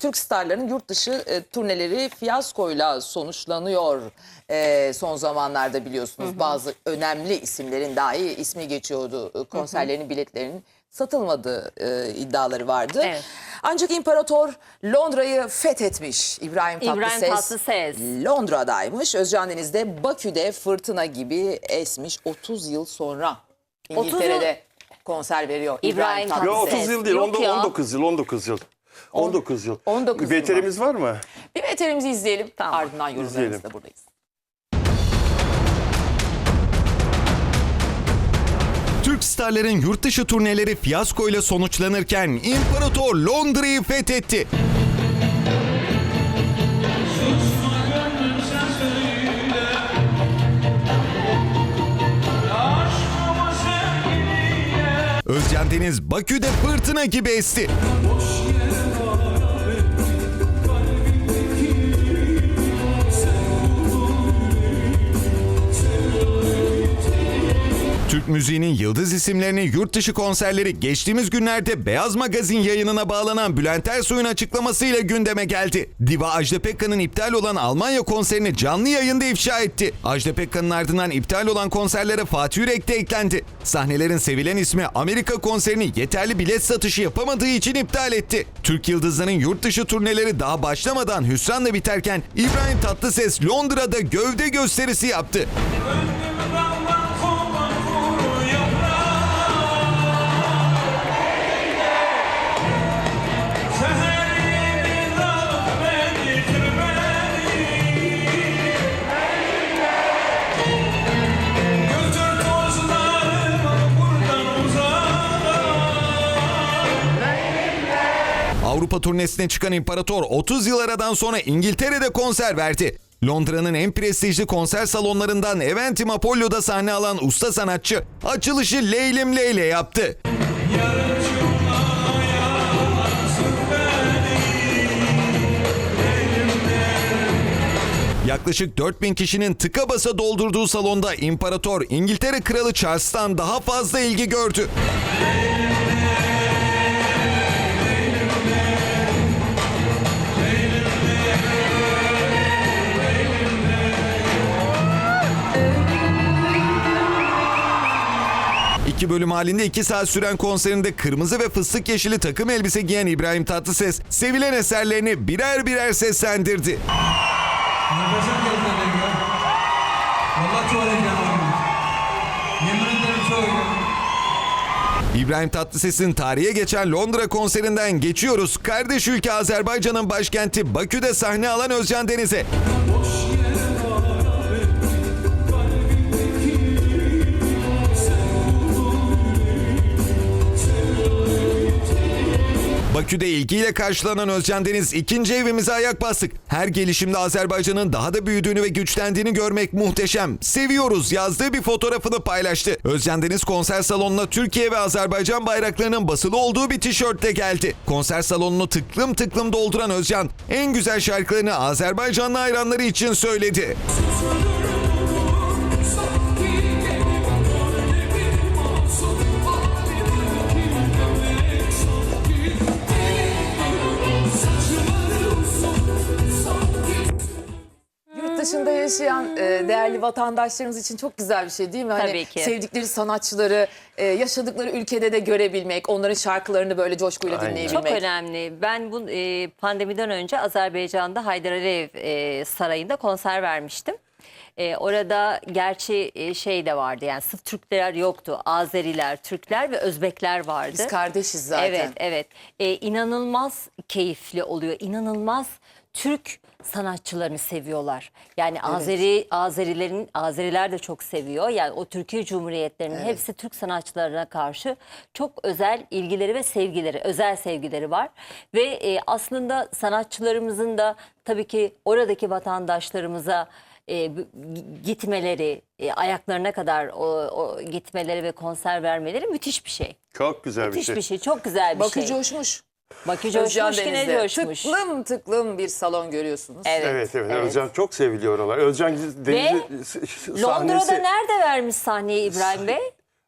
Türk starların yurt dışı e, turneleri fiyaskoyla sonuçlanıyor. E, son zamanlarda biliyorsunuz bazı önemli isimlerin dahi ismi geçiyordu. E, Konserlerinin biletlerinin satılmadığı e, iddiaları vardı. Evet. Ancak imparator Londra'yı fethetmiş. İbrahim İbrahim Tatlıses, Tatlıses. Londra'daymış. Özcan Deniz de Bakü'de fırtına gibi esmiş 30 yıl sonra 30 yıl- İngiltere'de konser veriyor İbrahim, İbrahim Tatlıses. Yo Tatlıses. 30 yıl değil, Yok on- ya. 19 yıl, 19 yıl. 19 yıl. 19 yıl Beterimiz var mı? Bir veterimizi izleyelim. Tamam. Ardından yorumlarımızda buradayız. Türk starların yurt dışı turneleri fiyaskoyla sonuçlanırken İmparator Londra'yı fethetti. Özcan Deniz Bakü'de fırtına gibi esti. Türk müziğinin yıldız isimlerini yurt dışı konserleri geçtiğimiz günlerde Beyaz Magazin yayınına bağlanan Bülent Ersoy'un açıklamasıyla gündeme geldi. Diva Ajda Pekkan'ın iptal olan Almanya konserini canlı yayında ifşa etti. Ajda Pekkan'ın ardından iptal olan konserlere Fatih Yürek de eklendi. Sahnelerin sevilen ismi Amerika konserini yeterli bilet satışı yapamadığı için iptal etti. Türk yıldızlarının yurt dışı turneleri daha başlamadan hüsranla biterken İbrahim Tatlıses Londra'da gövde gösterisi yaptı. Avrupa turnesine çıkan imparator 30 yıl aradan sonra İngiltere'de konser verdi. Londra'nın en prestijli konser salonlarından Eventim Apollo'da sahne alan usta sanatçı açılışı Leylim Leyle yaptı. Yaklaşık 4000 kişinin tıka basa doldurduğu salonda İmparator İngiltere Kralı Charles'tan daha fazla ilgi gördü. İki bölüm halinde iki saat süren konserinde kırmızı ve fıstık yeşili takım elbise giyen İbrahim Tatlıses sevilen eserlerini birer birer seslendirdi. Nefesim gör. Valla çok heyecanlıyım. Yemin ederim çok heyecanlıyım. İbrahim Tatlıses'in tarihe geçen Londra konserinden geçiyoruz. Kardeş ülke Azerbaycan'ın başkenti Bakü'de sahne alan Özcan Deniz'e. Bakü'de ilgiyle karşılanan Özcan Deniz ikinci evimize ayak bastık. Her gelişimde Azerbaycan'ın daha da büyüdüğünü ve güçlendiğini görmek muhteşem. Seviyoruz yazdığı bir fotoğrafını paylaştı. Özcan Deniz konser salonuna Türkiye ve Azerbaycan bayraklarının basılı olduğu bir tişörtle geldi. Konser salonunu tıklım tıklım dolduran Özcan en güzel şarkılarını Azerbaycanlı hayranları için söyledi. Yurt yaşayan e, değerli vatandaşlarımız için çok güzel bir şey değil mi? Hani Tabii ki. Sevdikleri sanatçıları e, yaşadıkları ülkede de görebilmek, onların şarkılarını böyle coşkuyla Aynen. dinleyebilmek. Çok önemli. Ben bu e, pandemiden önce Azerbaycan'da Haydar Aliyev e, Sarayı'nda konser vermiştim. E, orada gerçi e, şey de vardı yani sırf Türkler yoktu. Azeriler, Türkler ve Özbekler vardı. Biz kardeşiz zaten. Evet, evet. E, inanılmaz keyifli oluyor. İnanılmaz Türk sanatçılarını seviyorlar. Yani Azeri Azerilerin Azeriler de çok seviyor. Yani o Türkiye Cumhuriyetlerinin hepsi Türk sanatçılarına karşı çok özel ilgileri ve sevgileri, özel sevgileri var. Ve e, aslında sanatçılarımızın da tabii ki oradaki vatandaşlarımıza e, gitmeleri, e, ayaklarına kadar o, o gitmeleri ve konser vermeleri müthiş bir şey. Çok güzel bir Müthiş şey. bir şey, çok güzel bir Bakü şey. coşmuş. Bakü Özcan coşmuş yine Deniz'de coşmuş. tıklım tıklım bir salon görüyorsunuz. Evet. Evet, evet, Özcan çok seviliyor oralar. Özcan Deniz'i s- s- Londra'da sahnesi nerede vermiş sahneyi İbrahim Bey?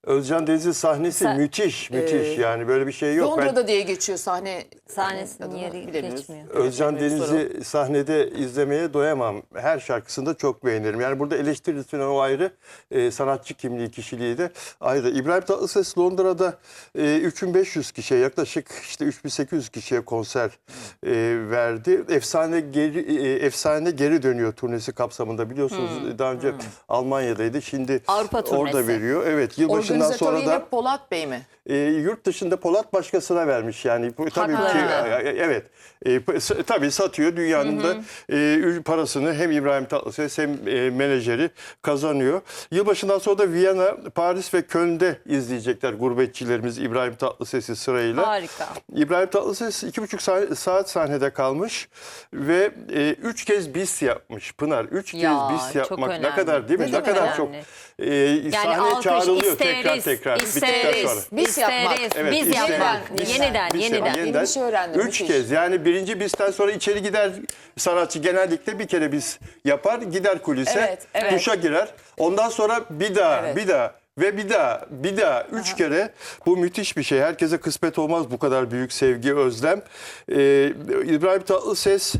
Özcan Deniz'in sahnesi Sa- müthiş, müthiş. yani böyle bir şey yok. Ben- Londra'da diye geçiyor sahne. Sahnesinin adını yeri bilemiyoruz. geçmiyor. Özcan Bilemiyoruz, soralım. Deniz'i sahnede izlemeye doyamam. Her şarkısında çok beğenirim. Yani burada eleştirisine o ayrı, e, sanatçı kimliği, kişiliği de ayrı. İbrahim Tatlıses Londra'da e, 3500 kişiye yaklaşık işte 3800 kişiye konser e, verdi. Efsane geri e, efsane geri dönüyor turnesi kapsamında biliyorsunuz daha önce Almanya'daydı. Şimdi Hmm. Avrupa orada turnesi. veriyor. Evet yılbaşından Organizatörü sonra da Polat Bey mi? E, yurt dışında Polat başkasına vermiş yani Bu tabii ki Haklarına. e, evet e, s- tabii satıyor dünyanın da e, parasını hem İbrahim Tatlıses hem e, menajeri kazanıyor. Yılbaşından sonra da Viyana, Paris ve Köln'de izleyecekler gurbetçilerimiz İbrahim Tatlıses'i sırayla. Harika. İbrahim Tatlıses iki buçuk sa- saat sahnede kalmış ve e, üç kez bis yapmış Pınar. Üç Ya, kez bis çok yapmak ne önemli. kadar değil mi? Ne Ne, demek kadar önemli? çok e, sahneye alkış çağrılıyor isteriz, tekrar tekrar bittikten isteriz, sonra. Bis yapmak. isteriz, Evet, biz isteriz. yapmak. Bis- Yeniden, yeniden. yapmak, Yeni bir şey öğrendim, Üç müthiş. kez yani birinci bisten sonra içeri gider sanatçı genellikle bir kere bis yapar gider kulise Evet, evet. duşa girer. Ondan sonra bir daha Evet. bir daha ve bir daha bir daha üç kere bu müthiş bir şey. Herkese kısmet olmaz bu kadar büyük sevgi özlem. Ee, İbrahim Tatlıses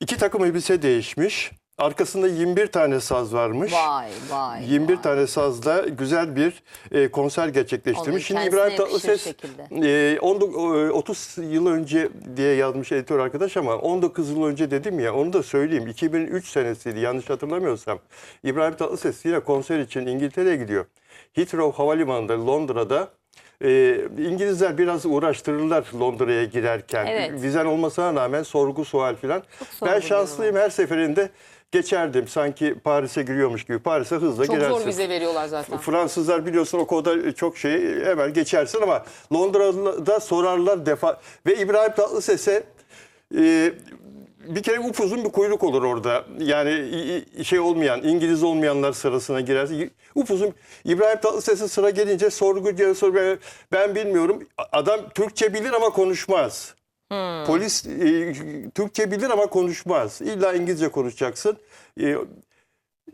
iki takım elbise değişmiş. Arkasında 21 tane saz varmış. Vay vay. 21 vay. tane sazla güzel bir e, konser gerçekleştirmiş. Şimdi İbrahim Tatlıses şekilde. e, 19 e, 30 yıl önce diye yazmış editör arkadaş ama 19 yıl önce dedim ya onu da söyleyeyim. 2003 senesiydi yanlış hatırlamıyorsam. İbrahim Tatlıses yine konser için İngiltere'ye gidiyor. Heathrow Havalimanı'nda Londra'da e, İngilizler biraz uğraştırırlar Londra'ya girerken. Evet. Vizen olmasına rağmen sorgu sual filan. Ben şanslıyım her seferinde geçerdim. Sanki Paris'e giriyormuş gibi. Paris'e hızla Çok girersin. zor vize veriyorlar zaten. Fransızlar biliyorsun o konuda çok şey hemen geçersin ama Londra'da sorarlar defa ve İbrahim Tatlıses'e e, bir kere upuzun bir kuyruk olur orada. Yani şey olmayan, İngiliz olmayanlar sırasına girerse. Upuzun İbrahim Tatlıses'e sıra gelince sorgucuya sor ben, ben bilmiyorum. Adam Türkçe bilir ama konuşmaz. Polis e, Türkçe bilir ama konuşmaz. İlla İngilizce konuşacaksın. E,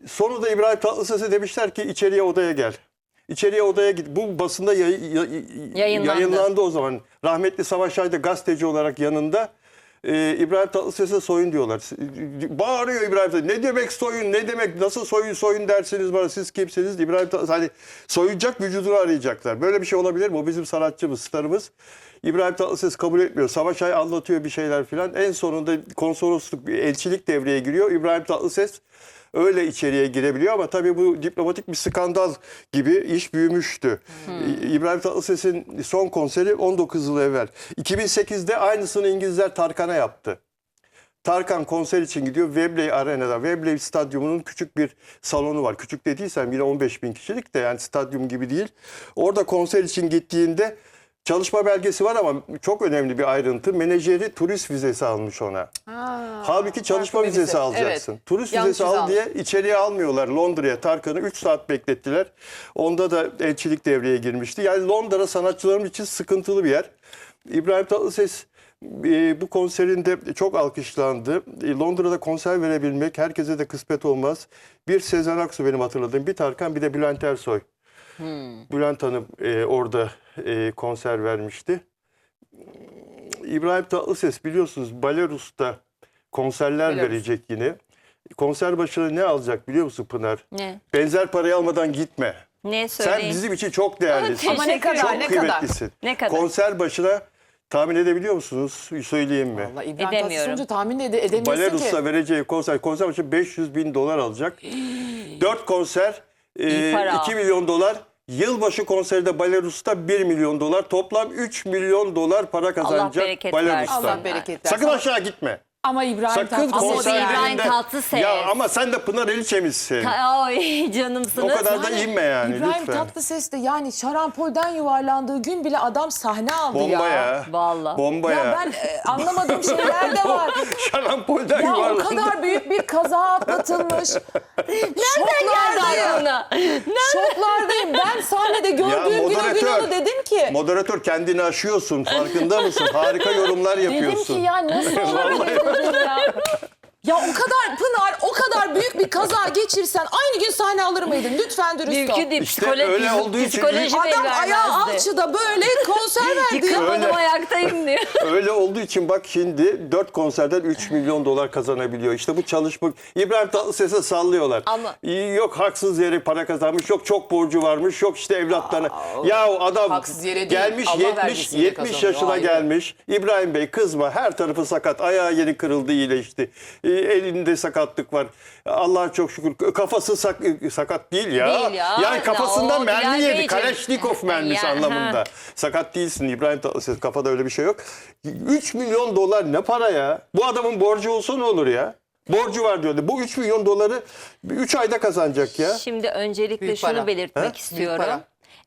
Sonunda İbrahim Tatlıses'e demişler ki içeriye odaya gel. İçeriye odaya git. Bu basında yay- ya- Yayınlandı. yayınlandı o zaman. Rahmetli Savaş Ay da gazeteci olarak yanında. Ee, İbrahim Tatlıses'e soyun diyorlar. Bağırıyor İbrahim Tatlıses. Ne demek soyun? Ne demek? Nasıl soyun soyun dersiniz bana? Siz kimsiniz? İbrahim Tatlıses hani soyunacak vücudunu arayacaklar. Böyle bir şey olabilir mi? O bizim sanatçımız, starımız. İbrahim Tatlıses kabul etmiyor. Savaş Ay anlatıyor bir şeyler filan. En sonunda konsolosluk, elçilik devreye giriyor. İbrahim Tatlıses öyle içeriye girebiliyor ama tabii bu diplomatik bir skandal gibi iş büyümüştü. İ- İbrahim Tatlıses'in son konseri 19 yıl evvel. 2008'de aynısını İngilizler Tarkan'a yaptı. Tarkan konser için gidiyor Wembley Arena'da. Wembley Stadyumu'nun küçük bir salonu var. Küçük dediysem yine 15 bin kişilik de yani stadyum gibi değil. Orada konser için gittiğinde çalışma belgesi var ama çok önemli bir ayrıntı. Menajeri turist vizesi almış ona. Halbuki çalışma farklı bir vizesi vize. alacaksın. Evet. Turist Yanlış vizesi vize al diye içeriye almıyorlar Londra'ya. Tarkan'ı 3 saat beklettiler. Onda da elçilik devreye girmişti. Yani Londra sanatçılarım için sıkıntılı bir yer. İbrahim Tatlıses e, bu konserinde çok alkışlandı. E, Londra'da konser verebilmek herkese de kısmet olmaz. Bir Sezen Aksu benim hatırladığım, bir Tarkan bir de Bülent Ersoy. Bülent Hanım e, orada e, konser vermişti. İbrahim Tatlıses biliyorsunuz Belarus'ta konserler Belarus. verecek yine. Konser başına ne alacak biliyor musun Pınar? Ne? Benzer parayı almadan gitme. Ne Sen söyleyin? bizim için çok değerlisin. Ama ne kadar, çok ne kadar? kıymetlisin. Ne kadar? Konser başına tahmin edebiliyor musunuz? Söyleyeyim mi? Vallahi İbrahim Edemiyorum. Tahmin de ede- edemiyorsun Belarus'ta ki. vereceği konser, konser başı 500 bin dolar alacak. 4 konser, e, para. 2 milyon dolar. Yılbaşı konserde Belarus'ta 1 milyon dolar. Toplam 3 milyon dolar para kazanacak Belarus'ta. Allah bereket versin. Sakın aşağı gitme. Ama İbrahim Sakın Tatlıses Ama o İbrahim Tatlıses. Ya ama sen de Pınar Eliçemizsin. Ay canımsınız. O kadar da inme yani İbrahim lütfen. Tatlıses de yani şarampolden yuvarlandığı gün bile adam sahne aldı Bomba ya. ya. Vallahi. Bomba Ya ya. ben e, anlamadığım şeyler de var. Şarampolden Ya o yuvarlandı. kadar büyük bir kaza atlatılmış. Geldi Şoklardayım. aklına. Şoklardayım. Ben sahnede gördüğüm gün o gün moderatör. onu dedim ki. Moderatör kendini aşıyorsun farkında mısın? Harika yorumlar Dedim yapıyorsun. ki ya nasıl olabilir dedim ya. Ya o kadar Pınar o kadar büyük bir kaza geçirsen aynı gün sahne alır mıydın? Lütfen dürüst ol. Mümkün değil. İşte Psikolo- öyle olduğu için- psikoloji Adam el ayağı vermezdi. alçıda böyle konser verdi. Yıkamadım Öyle. ayaktayım diyor. Öyle olduğu için bak şimdi 4 konserden 3 milyon dolar kazanabiliyor. İşte bu çalışma. İbrahim Tatlıses'e sallıyorlar. Ama- Yok haksız yere para kazanmış, yok çok borcu varmış, yok işte evlatlarına. ya adam haksız yere değil, gelmiş Allah 70 vergisiyle 70 kazanıyor, yaşına ayrı. gelmiş. İbrahim Bey kızma her tarafı sakat. Ayağı yeni kırıldı iyileşti. Ee, elinde sakatlık var. Allah'a çok şükür. Kafası sak- sakat değil ya. Değil ya. Yani kafasından O mermi yedi. Kaleşnikov mermisi anlamında. ha. Sakat değilsin İbrahim Tatlıses kafada öyle bir şey yok. 3 milyon dolar ne para ya? Bu adamın borcu olsa ne olur ya? Borcu var diyordu. Bu 3 milyon doları 3 ayda kazanacak ya. Şimdi öncelikle Büyük şunu para. belirtmek Büyük istiyorum.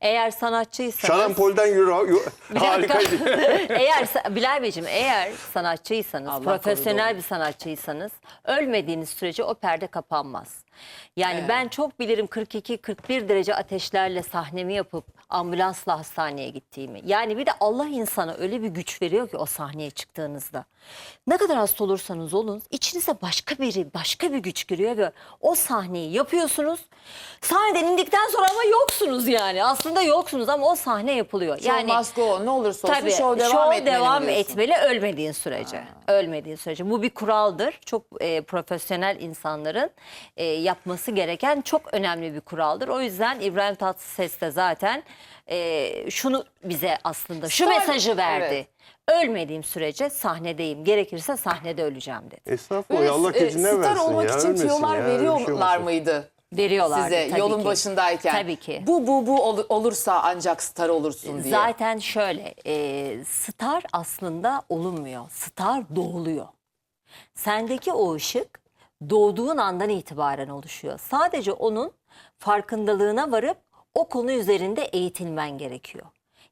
Eğer sanatçıysanız... Şarampol'den euro, euro Bir dakika. harikaydı. eğer Bilal Beyciğim eğer sanatçıysanız, Allah profesyonel bir sanatçıysanız ölmediğiniz sürece o perde kapanmaz. Yani ben çok bilirim 42-41 derece ateşlerle sahnemi yapıp ambulansla hastaneye gittiğimi. Yani bir de Allah insana öyle bir güç veriyor ki o sahneye çıktığınızda. Ne kadar hasta olursanız olun içinize başka biri, başka bir güç giriyor ve o sahneyi yapıyorsunuz. Sahneden indikten sonra ama yoksunuz yani. Aslında yoksunuz ama o sahne yapılıyor. Show Yani must go. Ne olursa olsun Tabii show devam show etmeli devam etmeli ölmediğin sürece. Ölmediğin sürece. Bu bir kuraldır. Çok e, profesyonel insanların e, yapması gereken çok önemli bir kuraldır. O yüzden İbrahim Tatlıses de zaten e, şunu bize aslında şu Star- mesajı verdi. Evet. Ölmediğim sürece sahnedeyim. Gerekirse sahnede öleceğim dedi. Estağfurullah Allah e, gecinden Star versin olmak ya. için ölmesin tüyolar ya, öyle bir şey veriyorlar olmasın. mıydı? Veriyorlar Size tabii yolun ki. başındayken. Tabii ki. Bu bu bu ol- olursa ancak star olursun diye. Zaten şöyle, e, star aslında olunmuyor. Star doğuluyor. Sendeki o ışık doğduğun andan itibaren oluşuyor. Sadece onun farkındalığına varıp o konu üzerinde eğitilmen gerekiyor.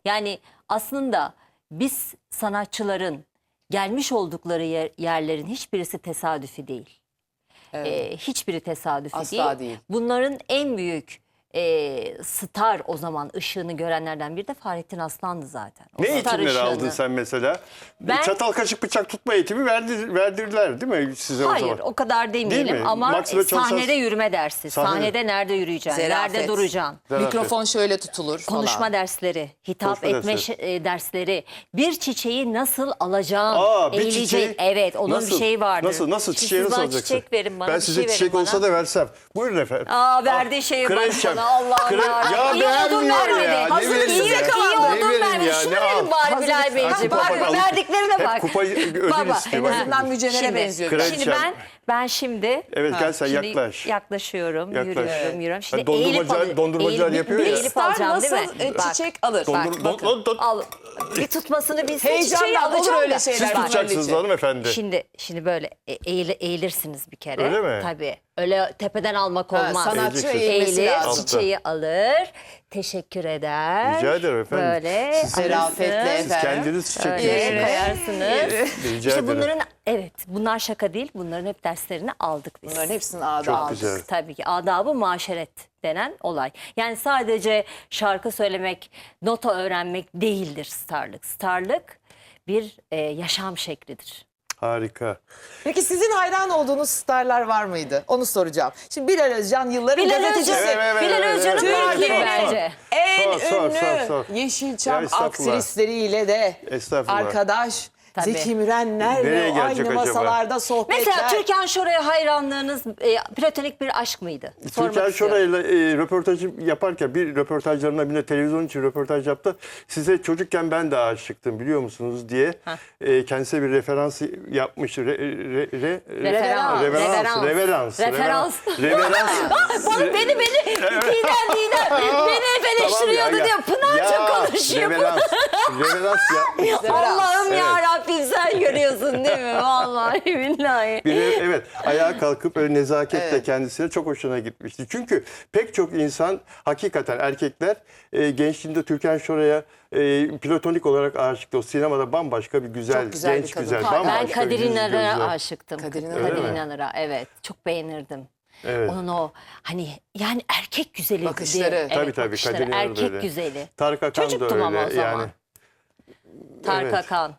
Yani aslında biz sanatçıların gelmiş oldukları yer- yerlerin hiçbirisi tesadüfi değil. E, hiçbiri tesadüfi Asla değil. değil. Bunların en büyük e, star o zaman ışığını görenlerden biri de Fahrettin Aslan'dı zaten. O Ne eğitimleri ışığını. aldın sen mesela? Ben- Çatal kaşık bıçak tutma eğitimi verdi, verdirdiler değil mi size o Hayır zaman? o kadar demeyelim mi? ama Maxwell çalışan- sahnede yürüme dersi. Sahne- Sahnede nerede yürüyeceksin, Zerafet. nerede duracaksın. Zarafet. Mikrofon şöyle tutulur falan. Konuşma dersleri, hitap Konuşma etme dersleri. e, dersleri, bir çiçeği nasıl alacaksın, Aa, bir eğileceksin. çiçeği Evet, onun nasıl, bir şeyi vardır. Nasıl, nasıl çiçeği nasıl alacaksın? çiçek verin bana, Ben size şey çiçek olsa bana. da versem. Buyurun efendim. Aa verdiği şeyi bana Allah'ım Kral- ya. Ya İyi beğenmiyor oldun ya, vermedi. ne Hazır vereyim iyi, ya? iyi oldun ya, Şunu ne verin al? bari Hazır- Bilal Beyciğim. Bak bak, verdiklerine Hep bak. kupayı ödül Baba, istiyor. En bak. azından mücevhere benziyor. Kraliçem. Şimdi ben ben şimdi Evet gel sen Şimdi yaklaş. yaklaşıyorum, Yaklaş. yürüyorum, yürüyorum. Şimdi dondurmacılar- eğilip alı- dondurmacılar eğilip- yapıyor ya. Eğilip Star alacağım değil nasıl mi? e, Bak, çiçek alır? Dondur, Bak, don, don, don. al. Bir tutmasını bilse Heyecandan çiçeği olur alacağım öyle da. şeyler. Siz Bak, tutacaksınız hanımefendi. Şimdi şimdi böyle e, eğil- eğilirsiniz bir kere. Öyle mi? Tabii. Öyle tepeden almak Ha, olmaz. sanatçı Eğileceksin. eğilmesi Eğilir, lazım. çiçeği alır, teşekkür eder. Rica ederim efendim. Böyle Siz- Zerafetle alırsınız. Siz efendim. kendiniz çiçek Öyle yiyorsunuz. koyarsınız. Rica İşte ederim. bunların evet bunlar şaka değil. Bunların hep derslerini aldık biz. Bunların hepsinin adı Çok aldı. güzel. Tabii ki adabı maşeret denen olay. Yani sadece şarkı söylemek, nota öğrenmek değildir starlık. Starlık bir e, yaşam şeklidir. Harika. Peki sizin hayran olduğunuz starlar var mıydı? Onu soracağım. Şimdi Bilal Özcan yılların Bilal gazetecisi. Özcan, Evet, evet, Bilal evet, Özcan'ın evet, evet. bence. En Sor, sor, ünlü sor, sor. Ya Yeşilçam estağfurullah. aktrisleriyle de Estağfurullah. arkadaş Tabii. Zeki Nereye Mürenlerle gelecek aynı acaba? masalarda sohbetler. Mesela Türkan Şoray'a hayranlığınız e, platonik bir aşk mıydı? Sormak Türkan istiyorum. Şoray'la e, röportajı yaparken bir röportajlarına bile televizyon için röportaj yaptı. Size çocukken ben de aşıktım biliyor musunuz diye e, kendisine bir referans yapmış. Re, re, re, Referans. Reverans. Referans. Reverans. Bana beni beni Didem Didem beni Tamam ya, diyor. Pınar çok konuşuyor. Reverans. Reverans yapmış. Allah'ım Evet. ya Rabbim sen görüyorsun değil mi? Vallahi billahi. Bir de evet ayağa kalkıp öyle nezaketle Evet. kendisine çok hoşuna gitmişti. Çünkü pek çok insan hakikaten erkekler e, gençliğinde Türkan Şoray'a e, platonik olarak aşıktı. O sinemada bambaşka bir güzel, Çok güzel bir genç kadın. güzel. Ben bambaşka Ben Kadir yüz İnanır'a aşıktım. Kadir Kadir, İnanır. Öyle mi? İnanır'a evet. Çok beğenirdim. Evet. Onun o hani yani erkek güzeli. Bakışları. diye- Tabii evet, tabii bakışları, Kadir İnanır da Erkek öyle. güzeli. Tarık Akan da Çocuktum öyle ama o zaman. yani. Tarık Evet. Akan.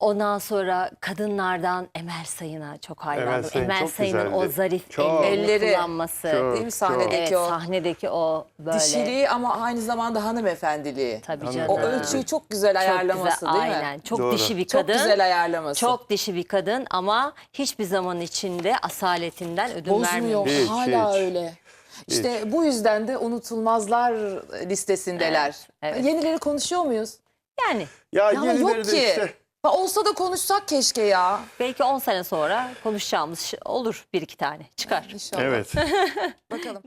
Ondan sonra kadınlardan Emel Sayın'a çok hayranım. Emel Sayın Emel çok Sayın'ın o zarif Çok. Elleri. kullanması. Çok. Değil mi sahnedeki Evet o sahnedeki o böyle. dişiliği ama aynı zamanda hanımefendiliği. Tabii canım. O ölçüyü çok güzel Çok ayarlaması güzel, değil mi? Aynen. Çok Doğru. dişi bir Çok kadın. güzel ayarlaması. Çok dişi bir kadın ama hiçbir zaman içinde asaletinden ödün Bozmuyor. vermiyor. Hiç, Hala hiç. öyle. İşte bu yüzden de unutulmazlar listesindeler. Evet, evet. Yenileri konuşuyor muyuz? Yani Ya, Ya yok ki. işte. Olsa da konuşsak keşke ya. belki 10 sene sonra konuşacağımız olur bir iki tane çıkar. İnşallah. Evet. Bakalım.